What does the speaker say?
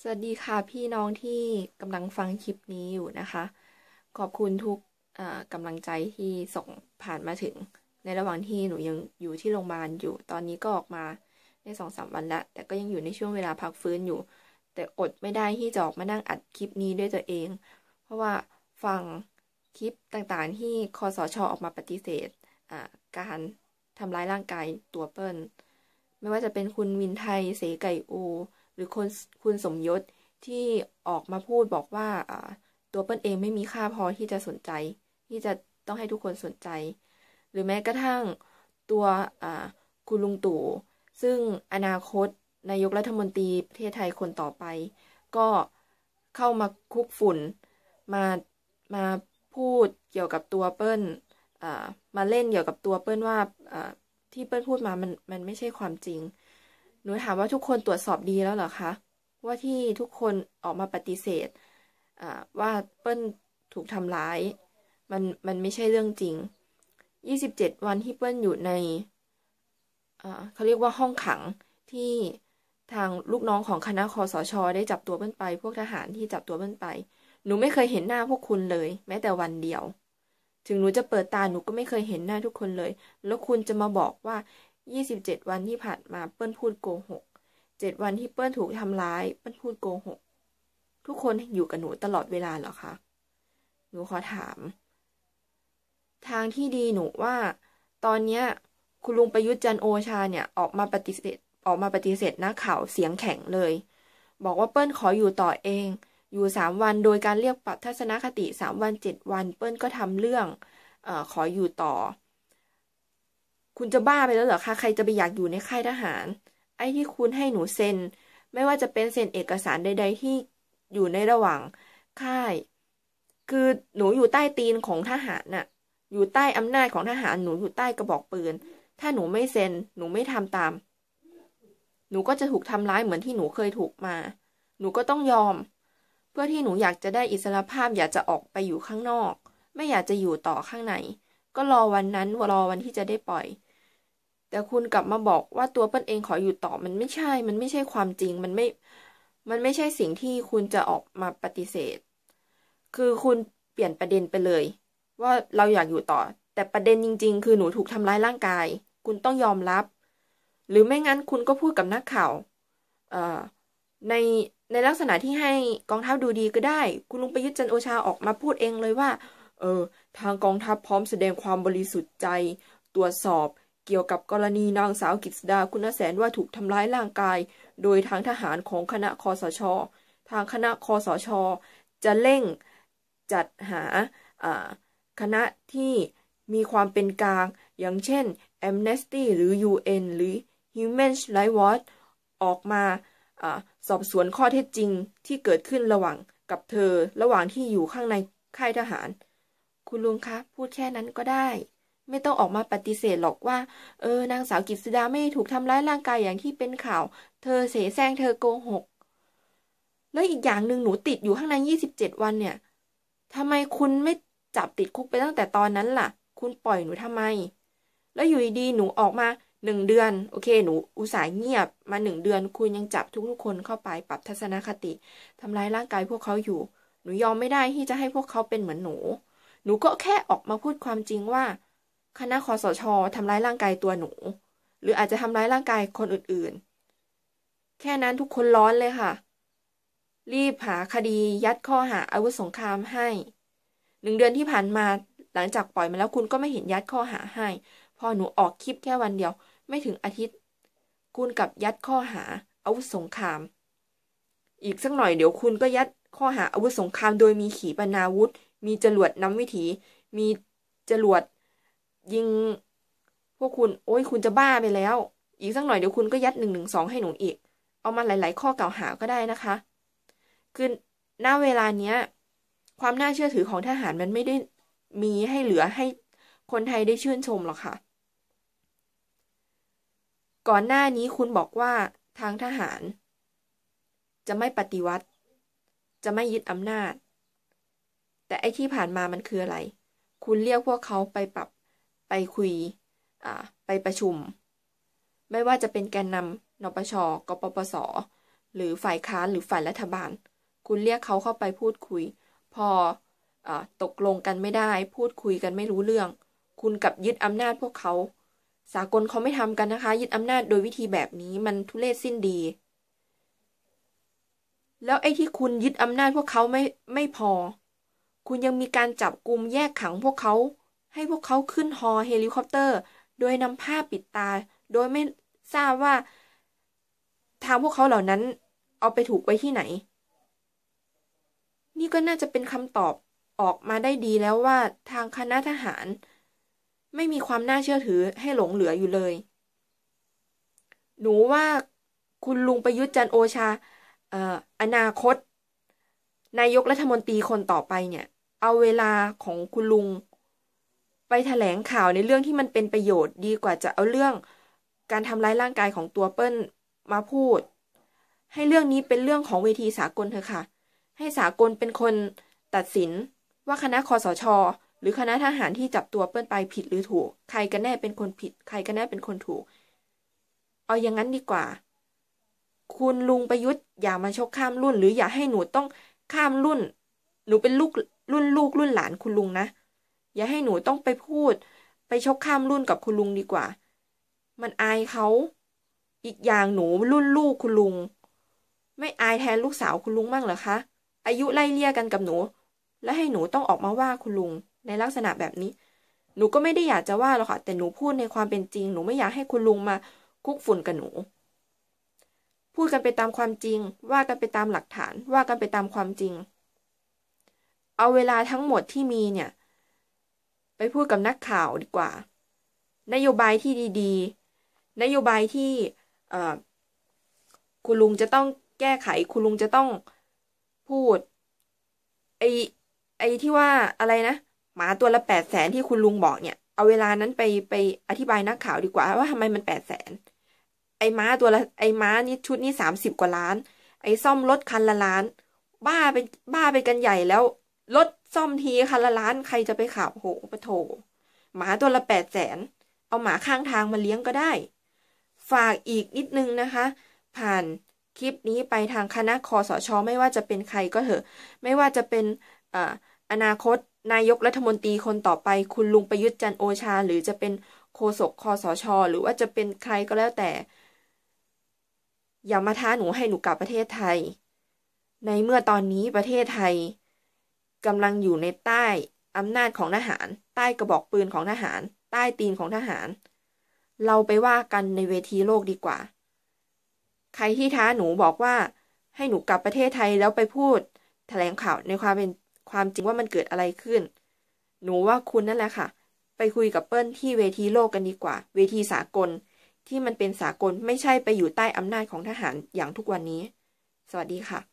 สวัสดีค่ะพี่น้องที่กำลังฟังคลิปนี้อยู่นะคะ ขอบคุณทุกกำลังใจที่ส่งผ่านมาถึง ในระหว่างที่หนูยังอยู่ที่โรงพยาบาลอยู่ ตอนนี้ก็ออกมาได้สองสามวันแล้วแต่ก็ยังอยู่ในช่วงเวลาพักฟื้นอยู่ แต่อดไม่ได้ที่จะออกมานั่งอัดคลิปนี้ด้วยตัวเอง เพราะว่าฟังคลิปต่างๆ ที่คอสชออกมาปฏิเสธการทำร้ายร่างกายตัวเปิ้ล ไม่ว่าจะเป็นคุณวินไทยเสไก่อู หรือคนคุณสมยศที่ออกมาพูดบอกว่าตัวเปิ้ลเองไม่มีค่าพอที่จะสนใจ ที่จะต้องให้ทุกคนสนใจ หรือแม้กระทั่งตัวคุณลุงตู่ ซึ่งอนาคตนายกรัฐมนตรีประเทศไทยคนต่อไป ก็เข้ามาคุกฝุ่นมามาพูดเกี่ยวกับตัวเปิ้ลมาเล่นเกี่ยวกับตัวเปิ้ลว่าที่เปิ้ลพูดมามันมันไม่ใช่ความจริง หนูถามว่าทุกคนตรวจสอบดีแล้วเหรอคะ ว่าที่ทุกคนออกมาปฏิเสธว่าเปิ้ลถูกทำร้าย มันมันไม่ใช่เรื่องจริง 27 วันที่เปิ้ลอยู่ในเขาเรียกว่าห้องขังที่ทางลูกน้องของคณะคอสชได้จับตัวเปิ้ลไป พวกทหารที่จับตัวเปิ้ลไป หนูไม่เคยเห็นหน้าพวกคุณเลย แม้แต่วันเดียว ถึงหนูจะเปิดตาหนูก็ไม่เคยเห็นหน้าทุกคนเลย แล้วคุณจะมาบอกว่า ยี่สิบเจ็ดวันที่ผ่านมาเปิ้ลพูดโกหกเจ็ดวันที่เปิ้ลถูกทำร้าย เปิ้ลพูดโกหก ทุกคนอยู่กับหนูตลอดเวลาเหรอคะ หนูขอถาม ทางที่ดีหนูว่า ตอนเนี้ยคุณลุงประยุทธ์จันโอชาเนี่ยออกมาปฏิเสธออกมาปฏิเสธนักข่าวเสียงแข็งเลย บอกว่าเปิ้ลขออยู่ต่อเอง อยู่สามวันโดยการเรียกปรับทัศนคติสามวันเจ็ดวัน เปิ้ลก็ทำเรื่องอขออยู่ต่อ คุณจะบ้าไปแล้วเหรอคะใครจะไปอยากอยู่ในค่ายทหาร ไอ้ที่คุณให้หนูเซ็น ไม่ว่าจะเป็นเซ็นเอกสารใด ๆ ที่อยู่ในระหว่างค่าย คือหนูอยู่ใต้ตีนของทหารน่ะ อยู่ใต้อำนาจของทหารหนูอยู่ใต้กระบอกปืน ถ้าหนูไม่เซ็น หนูไม่ทำตาม หนูก็จะถูกทำร้ายเหมือนที่หนูเคยถูกมา หนูก็ต้องยอม เพื่อที่หนูอยากจะได้อิสรภาพอยากจะออกไปอยู่ข้างนอก ไม่อยากจะอยู่ต่อข้างใน ก็รอวันนั้นรอวันที่จะได้ปล่อย แต่คุณกลับมาบอกว่าตัวเปิ้ลเองขออยู่ต่อมันไม่ใช่ มันไม่ใช่ความจริง มันไม่ มันไม่ใช่สิ่งที่คุณจะออกมาปฏิเสธ คือคุณเปลี่ยนประเด็นไปเลย ว่าเราอยากอยู่ต่อ แต่ประเด็นจริง ๆ คือหนูถูกทำร้ายร่างกาย คุณต้องยอมรับ หรือไม่งั้นคุณก็พูดกับนักข่าวในในลักษณะที่ให้กองทัพดูดีก็ได้ คุณลุงประยุทธ์จันโอชาออกมาพูดเองเลยว่า เออ ทางกองทัพพร้อมแสดงความบริสุทธิ์ใจ ตรวจสอบ เกี่ยวกับกรณีนางสาวกิษดาคุณแสนว่าถูกทำร้ายร่างกาย โดยทางทหารของคณะคอสช ทางคณะคอสช จะเร่งจัดหาคณะที่มีความเป็นกลาง อย่างเช่น Amnesty หรือ UN หรือ Human Rights Watch ออกมาอสอบสวนข้อเท็จจริงที่เกิดขึ้นระหว่างกับเธอ ระหว่างที่อยู่ข้างในค่ายทหาร คุณลุงคะ พูดแค่นั้นก็ได้ ไม่ต้องออกมาปฏิเสธหรอกว่า เออนางสาวกิษดาไม่ถูกทำร้ายร่างกายอย่างที่เป็นข่าว เธอเสแสร้งเธอโกหก แล้วอีกอย่างหนึ่งหนูติดอยู่ข้างในยี่สิบเจ็ดวันเนี่ยทำไมคุณไม่จับติดคุกไปตั้งแต่ตอนนั้นล่ะ คุณปล่อยหนูทำไม แล้วอยู่ดีหนูออกมาหนึ่งเดือน โอเค หนูอุตส่าห์เงียบมาหนึ่งเดือน คุณยังจับทุกๆคนเข้าไปปรับทัศนคติทำร้ายร่างกายพวกเขาอยู่ หนูยอมไม่ได้ที่จะให้พวกเขาเป็นเหมือนหนู หนูก็แค่ออกมาพูดความจริงว่า คณะคอสชทำร้ายร่างกายตัวหนู หรืออาจจะทำร้ายร่างกายคนอื่นๆ แค่นั้นทุกคนร้อนเลยค่ะ รีบหาคดียัดข้อหาอาวุธสงครามให้หนึ่งเดือนที่ผ่านมาหลังจากปล่อยมาแล้วคุณก็ไม่เห็นยัดข้อหาให้ พอหนูออกคลิปแค่วันเดียว ไม่ถึงอาทิตย์ คุณกับยัดข้อหาอาวุธสงคราม อีกสักหน่อยเดี๋ยวคุณก็ยัดข้อหาอาวุธสงคราม โดยมีขีปนาวุธ มีจรวดน้ำวิถี มีจรวด ยิง พวกคุณ โอ้ยคุณจะบ้าไปแล้ว อีกสักหน่อยเดี๋ยวคุณก็ยัดหนึ่งหนึ่งสองให้หนูอีก เอามาหลาย ๆ ข้อกล่าวหาก็ได้นะคะ คือณเวลาเนี้ย ความน่าเชื่อถือของทหารมันไม่ได้มีให้เหลือให้คนไทยได้ชื่นชมหรอกค่ะ ก่อนหน้านี้คุณบอกว่าทางทหาร จะไม่ปฏิวัติ จะไม่ยึดอำนาจ แต่ไอ้ที่ผ่านมามันคืออะไร คุณเรียกพวกเขาไปปรับ ไปคุยไปประชุม ไม่ว่าจะเป็นแกนนำนปชกปปส หรือฝ่ายค้านหรือฝ่ายรัฐบาล คุณเรียกเขาเข้าไปพูดคุย พออตกลงกันไม่ได้ พูดคุยกันไม่รู้เรื่อง คุณกับยึดอำนาจพวกเขา สากลเขาไม่ทำกันนะคะ ยึดอำนาจโดยวิธีแบบนี้มันทุเรศสิ้นดี แล้วไอ้ที่คุณยึดอำนาจพวกเขาไม่ไม่พอ คุณยังมีการจับกลุ่มแยกขังพวกเขา ให้พวกเขาขึ้นฮอเฮลิคอปเตอร์ โดยนำผ้าปิดตา โดยไม่ทราบว่า ทางพวกเขาเหล่านั้น เอาไปถูกไว้ที่ไหน นี่ก็น่าจะเป็นคำตอบออกมาได้ดีแล้วว่าทางคณะทหาร ไม่มีความน่าเชื่อถือให้หลงเหลืออยู่เลย หนูว่าคุณลุงประยุทธ์จันโอชาเอ่ออนาคต นายกรัฐมนตรีคนต่อไปเนี่ย เอาเวลาของคุณลุง ไปแถลงข่าวในเรื่องที่มันเป็นประโยชน์ดีกว่าจะเอาเรื่องการทำร้ายร่างกายของตัวเปิ้ลมาพูด ให้เรื่องนี้เป็นเรื่องของเวทีสากลเถอะค่ะ ให้สากลเป็นคนตัดสินว่าคณะคอสช หรือคณะทหารที่จับตัวเปิ้ลไปผิดหรือถูก ใครกันแน่เป็นคนผิด ใครกันแน่เป็นคนถูก เอาอย่างนั้นดีกว่า คุณลุงประยุทธ์อย่ามาชกข้ามรุ่น หรืออย่าให้หนูต้องข้ามรุ่น หนูเป็นลูกรุ่นลูกรุ่นหลานคุณลุงนะ อย่าให้หนูต้องไปพูด ไปชกข้ามรุ่นกับคุณลุงดีกว่า มันอายเขาอีกอย่างหนูรุ่นลูกคุณลุง ไม่อายแทนลูกสาวคุณลุงบ้างเหรอคะอายุไล่เลี่ยกันกับหนู และให้หนูต้องออกมาว่าคุณลุงในลักษณะแบบนี้ หนูก็ไม่ได้อยากจะว่าหรอกค่ะแต่หนูพูดในความเป็นจริง หนูไม่อยากให้คุณลุงมาคุกฝุ่นกับหนู พูดกันไปตามความจริง ว่ากันไปตามหลักฐาน ว่ากันไปตามความจริง เอาเวลาทั้งหมดที่มีเนี่ย ไปพูดกับนักข่าวดีกว่า นโยบายที่ดีๆ นโยบายที่คุณลุงจะต้องแก้ไข คุณลุงจะต้องพูด ไอไอที่ว่าอะไรนะ หมาตัวละแปดแสนที่คุณลุงบอกเนี่ย เอาเวลานั้นไปไปอธิบายนักข่าวดีกว่า ว่าทำไมมันแปดแสนไอม้าตัวละไอม้านี่ชุดนี้สามสิบกว่าล้าน ไอซ่อมรถคันละล้าน บ้าเป็นบ้าไปกันใหญ่แล้ว รถซ่อมทีคันละล้านใครจะไปขับโหปะโถ หมาตัวละแปดแสน เอาหมาข้างทางมาเลี้ยงก็ได้ ฝากอีกนิดนึงนะคะ ผ่านคลิปนี้ไปทางคณะคอสชไม่ว่าจะเป็นใครก็เถอะ ไม่ว่าจะเป็นออนาคตนายกรัฐมนตรีคนต่อไป คุณลุงประยุทธ์จันโอชา หรือจะเป็นโฆษกคอสชหรือว่าจะเป็นใครก็แล้วแต่ อย่ามาท้าหนูให้หนูกลับประเทศไทย ในเมื่อตอนนี้ประเทศไทย กำลังอยู่ในใต้อำนาจของทหาร ใต้กระบอกปืนของทหาร ใต้ตีนของทหาร เราไปว่ากันในเวทีโลกดีกว่า ใครที่ท้าหนูบอกว่า ให้หนูกลับประเทศไทยแล้วไปพูด แถลงข่าวในความเป็นความจริงว่ามันเกิดอะไรขึ้น หนูว่าคุณนั่นแหละค่ะ ไปคุยกับเปิ้ลที่เวทีโลกกันดีกว่า เวทีสากลที่มันเป็นสากลไม่ใช่ไปอยู่ใต้อำนาจของทหารอย่างทุกวันนี้ สวัสดีค่ะ